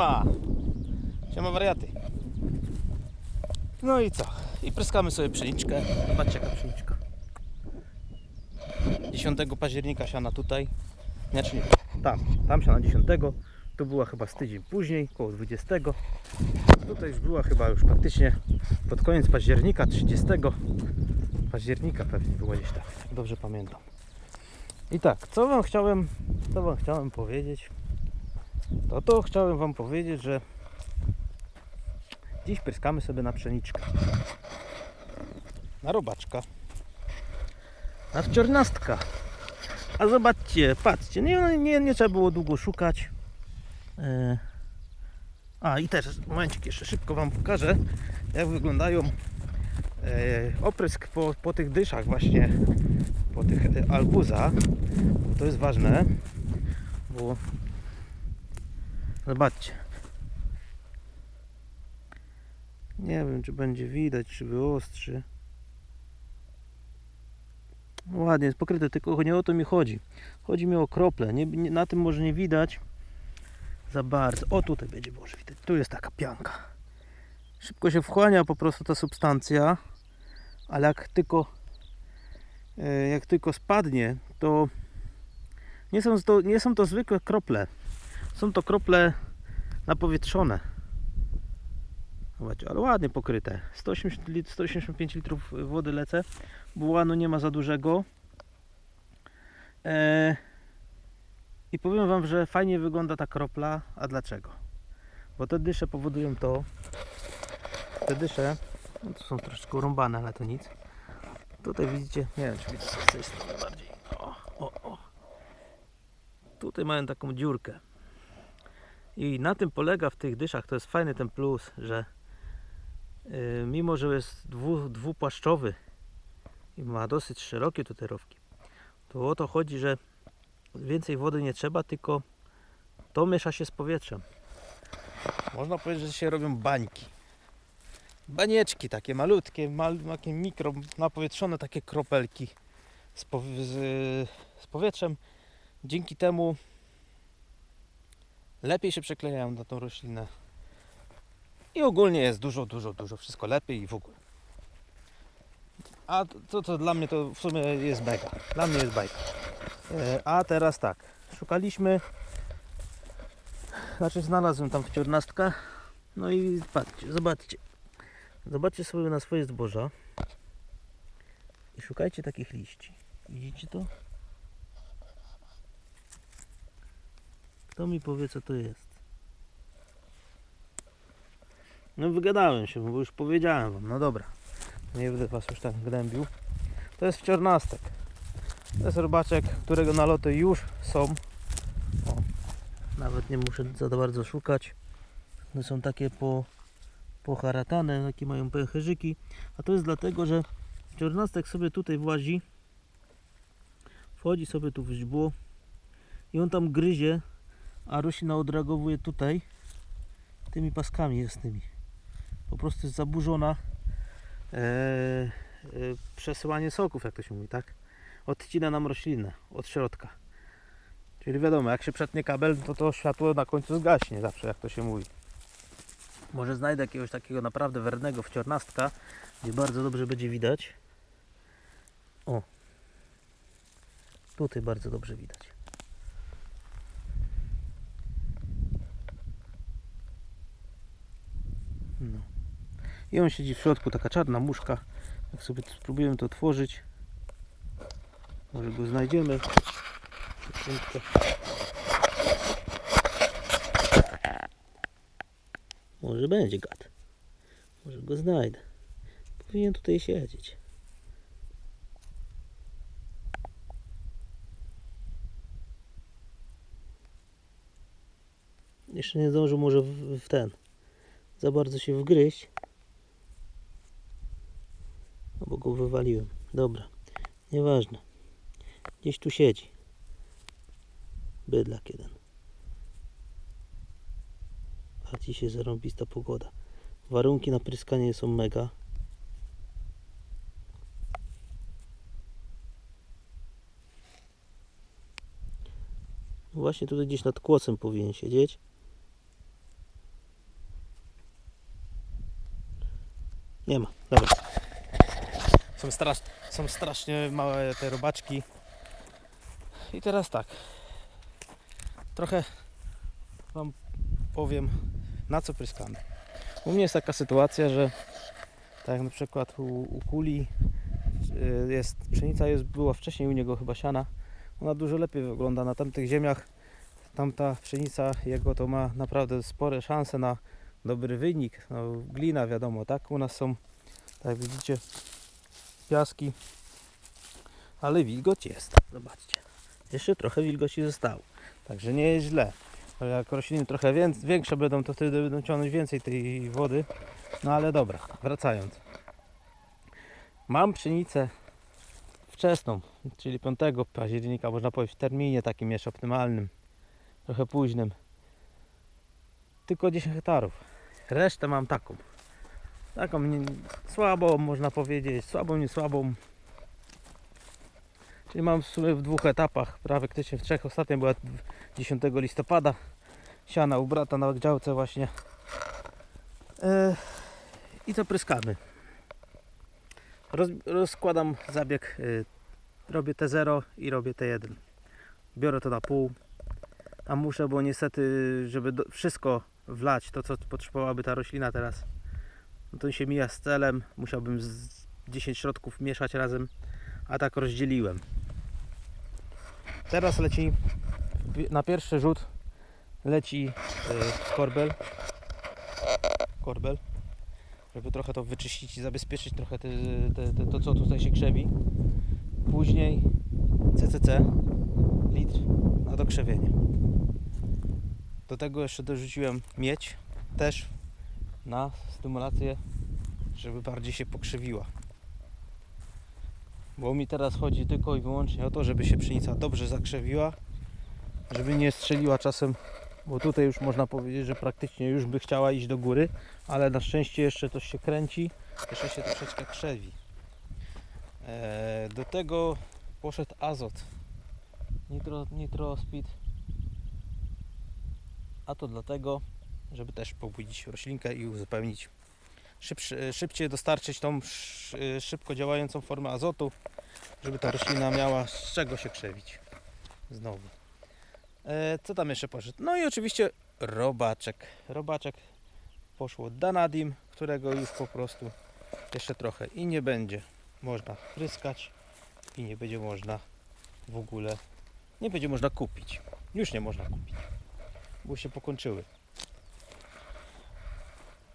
Siema! Siema wariaty. No i co? I pryskamy sobie pszeniczkę. Zobaczcie jaka pszeniczka. 10 października siana tutaj. Znaczy nie, tam, tam siana 10. Tu była chyba z tydzień później, około 20. Tutaj już była chyba już praktycznie pod koniec października, 30 października pewnie było gdzieś tak, dobrze pamiętam. I tak, co wam chciałem, co wam chciałem powiedzieć, to to chciałem wam powiedzieć, że dziś pryskamy sobie na pszeniczkę, na robaczka, na wciornastka. A zobaczcie, patrzcie, nie, nie, nie trzeba było długo szukać. E, A i też, momencik jeszcze szybko wam pokażę, jak wyglądają e, oprysk po, po tych dyszach właśnie, po tych e, albuza. To jest ważne, bo zobaczcie. Nie wiem, czy będzie widać, czy wyostrzy. No Ładnie jest pokryte, tylko nie o to mi chodzi. Chodzi mi o krople. Nie, nie, na tym może nie widać za bardzo. O, tutaj będzie może widać. Tu jest taka pianka. Szybko się wchłania po prostu ta substancja, ale jak tylko e, jak tylko spadnie, to nie są to, nie są to zwykłe krople. Są to krople napowietrzone. Zobaczcie, ale ładnie pokryte. 180 lit, 185 litrów wody lecę. Bułanu nie ma za dużego. E, I powiem Wam, że fajnie wygląda ta kropla. A dlaczego? Bo te dysze powodują to. Te dysze, no to są troszeczkę urąbane, ale to nic. Tutaj widzicie, nie wiem czy widzicie z tej strony bardziej. O, o, o. Tutaj mają taką dziurkę. I na tym polega w tych dyszach, to jest fajny ten plus, że yy, mimo, że jest dwu, dwupłaszczowy i ma dosyć szerokie tutaj rowki, to o to chodzi, że więcej wody nie trzeba, tylko to miesza się z powietrzem. Można powiedzieć, że się robią bańki. Banieczki takie malutkie, mal, takie mikro, napowietrzone takie kropelki z, z, z powietrzem. Dzięki temu lepiej się przeklejają na tą roślinę. I ogólnie jest dużo, dużo, dużo wszystko lepiej i w ogóle. A to, to, dla mnie to w sumie jest beka. Dla mnie jest bajka. E, A teraz tak. Szukaliśmy. Znaczy znalazłem tam wciornastka. No i patrzcie, zobaczcie. Zobaczcie sobie na swoje zboża. I szukajcie takich liści. Widzicie to? Kto mi powie co to jest? No wygadałem się, bo już powiedziałem wam. No dobra. Nie będę was już tak gnębił. To jest wciornastek. To jest robaczek, którego naloty już są. O, nawet nie muszę za bardzo szukać. One są takie po, poharatane, takie mają pęcherzyki. A to jest dlatego, że wciornastek sobie tutaj włazi. Wchodzi sobie tu w źdźbło i on tam gryzie, a roślina odreagowuje tutaj tymi paskami jasnymi. Po prostu jest zaburzona e, e, przesyłanie soków, jak to się mówi, tak? Odcina nam roślinę od środka. Czyli wiadomo, jak się przetnie kabel, to to światło na końcu zgaśnie zawsze, jak to się mówi. Może znajdę jakiegoś takiego naprawdę wernego wciornastka, gdzie bardzo dobrze będzie widać. O. Tutaj bardzo dobrze widać. I on siedzi w środku, taka czarna muszka. Jak sobie spróbujemy to otworzyć. Może go znajdziemy. Może będzie gad. Może go znajdę. Powinien tutaj siedzieć. Jeszcze nie zdążył może w, w ten. Za bardzo się wgryźć. No bo go wywaliłem. Dobra. Nieważne. Gdzieś tu siedzi. Bydlak jeden. A dzisiaj zarąbista pogoda. Warunki na pryskanie są mega. No właśnie tutaj gdzieś nad kłosem powinien siedzieć. Nie ma. Dobra. Są, strasz, są strasznie małe te robaczki. I teraz tak. Trochę Wam powiem, na co pryskamy. U mnie jest taka sytuacja, że tak jak na przykład u, u kuli y, jest, pszenica jest, była wcześniej u niego chyba siana. Ona dużo lepiej wygląda na tamtych ziemiach. Tamta pszenica jego to ma naprawdę spore szanse na dobry wynik. No, glina wiadomo, tak? U nas są, tak jak widzicie, piaski, ale wilgoć jest. Zobaczcie. Jeszcze trochę wilgoci zostało. Także nie jest źle. Jak rośliny trochę większe będą, to wtedy będą ciągnąć więcej tej wody. No ale dobra, wracając. Mam pszenicę wczesną, czyli 5 października, można powiedzieć w terminie takim jeszcze optymalnym, trochę późnym. Tylko 10 hektarów. Resztę mam taką. Taką nie, słabą, można powiedzieć, słabą, nie słabą. Czyli mam w sumie w dwóch etapach, praktycznie w trzech. Ostatnia była 10 listopada. Siana u brata na działce właśnie. E, I to pryskamy. Roz, rozkładam zabieg. y, robię T0 i robię T1. Biorę to na pół. A muszę, bo niestety, żeby do, wszystko wlać, to co potrzebowałaby ta roślina teraz, no to się mija z celem. Musiałbym z 10 środków mieszać razem, a tak rozdzieliłem. Teraz leci na pierwszy rzut leci y, korbel. Korbel. Żeby trochę to wyczyścić i zabezpieczyć trochę te, te, te, to, co tutaj się krzewi. Później CCC litr na dokrzewienie. Do tego jeszcze dorzuciłem miedź też na stymulację, żeby bardziej się pokrzywiła. Bo mi teraz chodzi tylko i wyłącznie o to, żeby się pszenica dobrze zakrzewiła, żeby nie strzeliła czasem, bo tutaj już można powiedzieć, że praktycznie już by chciała iść do góry, ale na szczęście jeszcze to się kręci, jeszcze się troszeczkę krzewi. Eee, do tego poszedł azot, nitro, nitro speed, a to dlatego, żeby też pobudzić roślinkę i uzupełnić szybszy, szybciej dostarczyć tą sz- szybko działającą formę azotu, żeby ta roślina miała z czego się krzewić. Znowu. E, co tam jeszcze poszedł? No i oczywiście robaczek. Robaczek poszło Danadim, którego już po prostu jeszcze trochę i nie będzie można pryskać i nie będzie można w ogóle nie będzie można kupić. Już nie można kupić, bo się pokończyły.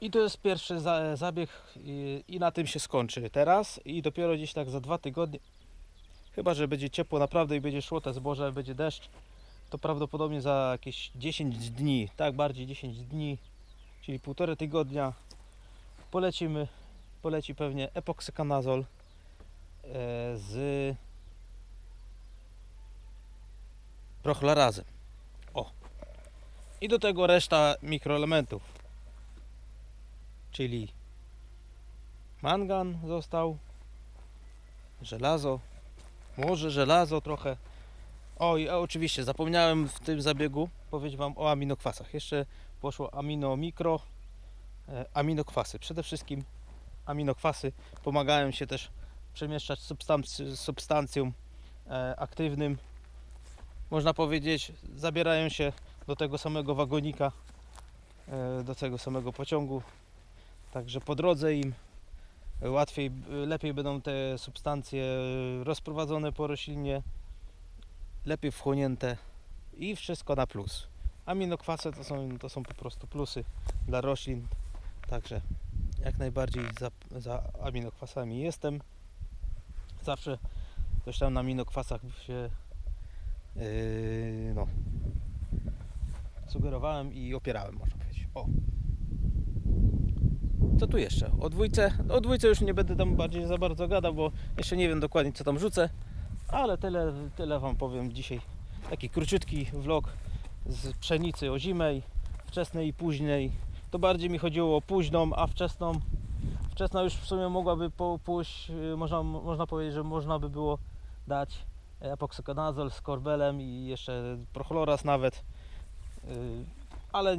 I to jest pierwszy za, zabieg i, i na tym się skończy teraz i dopiero gdzieś tak za dwa tygodnie, chyba że będzie ciepło naprawdę i będzie szło te zboże, będzie deszcz, to prawdopodobnie za jakieś 10 dni, tak bardziej 10 dni, czyli półtorej tygodnia polecimy, poleci pewnie epoksykanazol e, z prochlorazem. O. I do tego reszta mikroelementów czyli mangan został, żelazo, może żelazo trochę. O i oczywiście zapomniałem w tym zabiegu powiedzieć Wam o aminokwasach. Jeszcze poszło amino mikro, e, aminokwasy. Przede wszystkim aminokwasy pomagają się też przemieszczać substanc- substancjom e, aktywnym. Można powiedzieć, zabierają się do tego samego wagonika, e, do tego samego pociągu, Także po drodze im łatwiej, lepiej będą te substancje rozprowadzone po roślinie, lepiej wchłonięte i wszystko na plus. Aminokwasy to są, to są po prostu plusy dla roślin, także jak najbardziej za, za aminokwasami jestem. Zawsze coś tam na aminokwasach się yy, no, sugerowałem i opierałem, można powiedzieć. O. Co tu jeszcze? O dwójce? O dwójce już nie będę tam bardziej za bardzo gadał, bo jeszcze nie wiem dokładnie co tam rzucę. Ale tyle, tyle Wam powiem dzisiaj. Taki króciutki vlog z pszenicy ozimej, wczesnej i późnej. To bardziej mi chodziło o późną, a wczesną. Wczesna już w sumie mogłaby pójść, yy, można, można powiedzieć, że można by było dać epoksykonazol z korbelem i jeszcze prochloraz nawet. Ale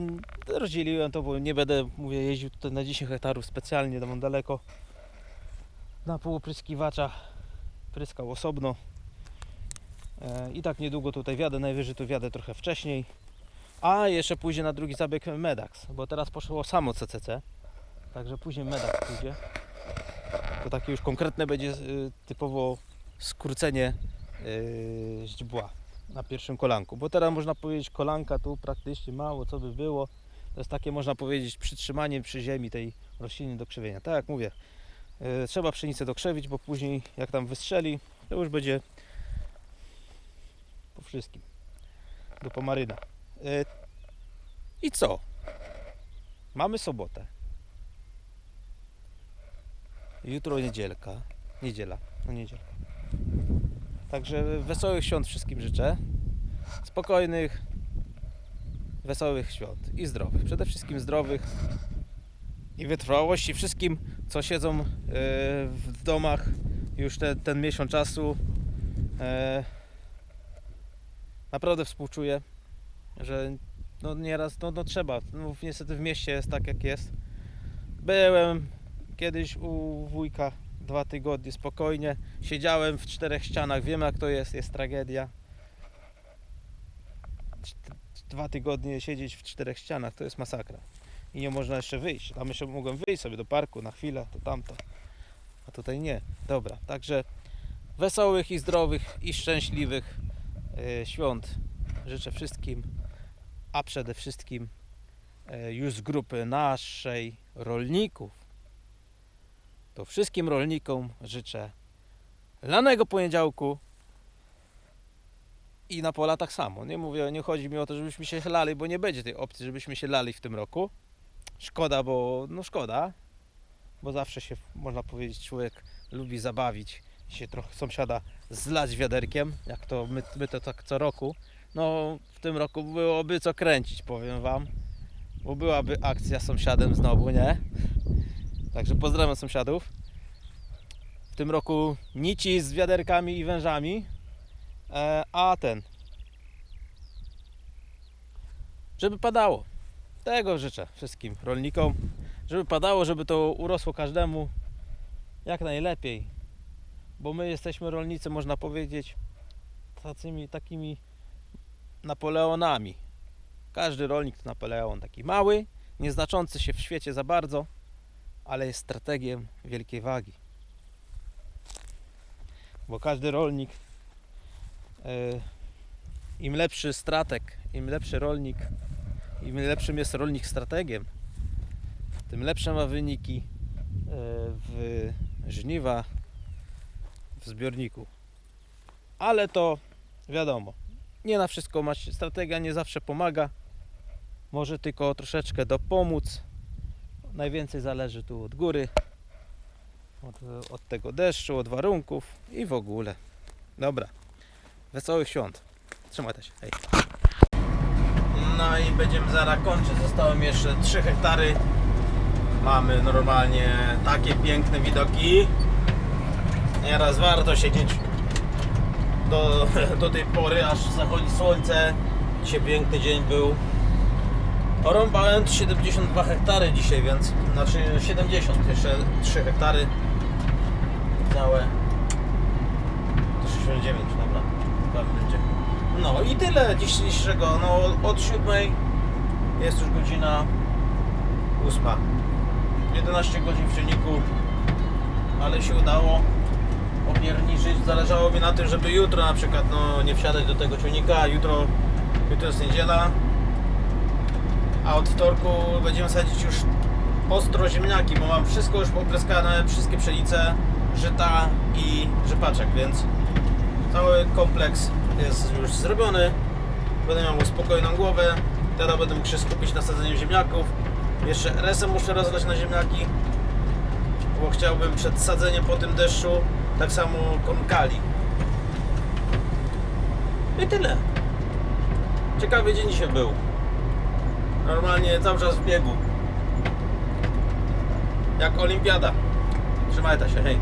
rozdzieliłem to, bo nie będę, mówię, jeździł tutaj na 10 hektarów specjalnie, mam daleko. na półopryskiwacza pryskał osobno. E, I tak niedługo tutaj wjadę, najwyżej tu wjadę trochę wcześniej. A jeszcze pójdzie na drugi zabieg Medax, bo teraz poszło samo CCC. Także później Medax pójdzie. To takie już konkretne będzie y, typowo skrócenie y, źdźbła na pierwszym kolanku. Bo teraz można powiedzieć kolanka tu praktycznie mało co by było. To jest takie można powiedzieć przytrzymanie przy ziemi tej rośliny do krzewienia. Tak jak mówię, y, trzeba pszenicę dokrzewić, bo później jak tam wystrzeli, to już będzie po wszystkim. Do pomaryna. Y, I co? Mamy sobotę. Jutro niedzielka. Niedziela. No niedziela. Także wesołych świąt wszystkim życzę. Spokojnych, wesołych świąt i zdrowych. Przede wszystkim zdrowych i wytrwałości wszystkim, co siedzą e, w domach już te, ten miesiąc czasu. E, Naprawdę współczuję, że no nieraz no, no trzeba. No, niestety w mieście jest tak jak jest. Byłem kiedyś u wujka dwa tygodnie spokojnie. Siedziałem w czterech ścianach, wiem jak to jest, jest tragedia. Dwa tygodnie siedzieć w czterech ścianach to jest masakra. I nie można jeszcze wyjść. Tam jeszcze mogłem wyjść sobie do parku na chwilę, to tamto. A tutaj nie. Dobra, także wesołych i zdrowych i szczęśliwych e, świąt życzę wszystkim, a przede wszystkim e, już z grupy naszej rolników to wszystkim rolnikom życzę lanego poniedziałku i na pola tak samo. Nie mówię, nie chodzi mi o to, żebyśmy się lali, bo nie będzie tej opcji, żebyśmy się lali w tym roku. Szkoda, bo no szkoda, bo zawsze się, można powiedzieć, człowiek lubi zabawić się trochę sąsiada zlać wiaderkiem, jak to my, my to tak co roku. No w tym roku byłoby co kręcić, powiem wam, bo byłaby akcja z sąsiadem znowu, nie? Także pozdrawiam sąsiadów. W tym roku nici z wiaderkami i wężami. E, a ten. Żeby padało. Tego życzę wszystkim rolnikom. Żeby padało, żeby to urosło każdemu jak najlepiej. Bo my jesteśmy rolnicy, można powiedzieć, tacymi, takimi Napoleonami. Każdy rolnik to Napoleon taki mały, nieznaczący się w świecie za bardzo ale jest strategiem wielkiej wagi. Bo każdy rolnik, e, im lepszy strateg, im lepszy rolnik, im lepszym jest rolnik strategiem, tym lepsze ma wyniki e, w żniwa w zbiorniku. Ale to wiadomo, nie na wszystko mać strategia nie zawsze pomaga. Może tylko troszeczkę dopomóc najwięcej zależy tu od góry, od, od tego deszczu, od warunków i w ogóle. Dobra, wesołych świąt. Trzymajcie się, hej. No i będziemy zaraz kończyć. Zostały mi jeszcze 3 hektary. Mamy normalnie takie piękne widoki. Nieraz warto siedzieć do, do tej pory, aż zachodzi słońce. Dzisiaj piękny dzień był. Porąbałem 72 hektary dzisiaj, więc znaczy 70, jeszcze 3 hektary całe. To 69, dobra. Tak będzie. No i tyle dzisiejszego. No od 7 jest już godzina 8. 11 godzin w dzienniku, ale się udało opierniczyć. Zależało mi na tym, żeby jutro na przykład no, nie wsiadać do tego ciągnika. Jutro, jutro jest niedziela, a od wtorku będziemy sadzić już ostro ziemniaki, bo mam wszystko już opryskane, wszystkie pszenice, żyta i rzepaczek, więc cały kompleks jest już zrobiony. Będę miał spokojną głowę, teraz będę mógł się skupić na sadzeniu ziemniaków. Jeszcze resem muszę rozlać na ziemniaki, bo chciałbym przed sadzeniem po tym deszczu tak samo konkali. I tyle. Ciekawy dzień dzisiaj był. Normalnie cały czas w biegu. Jak olimpiada. Trzymajcie się, hej.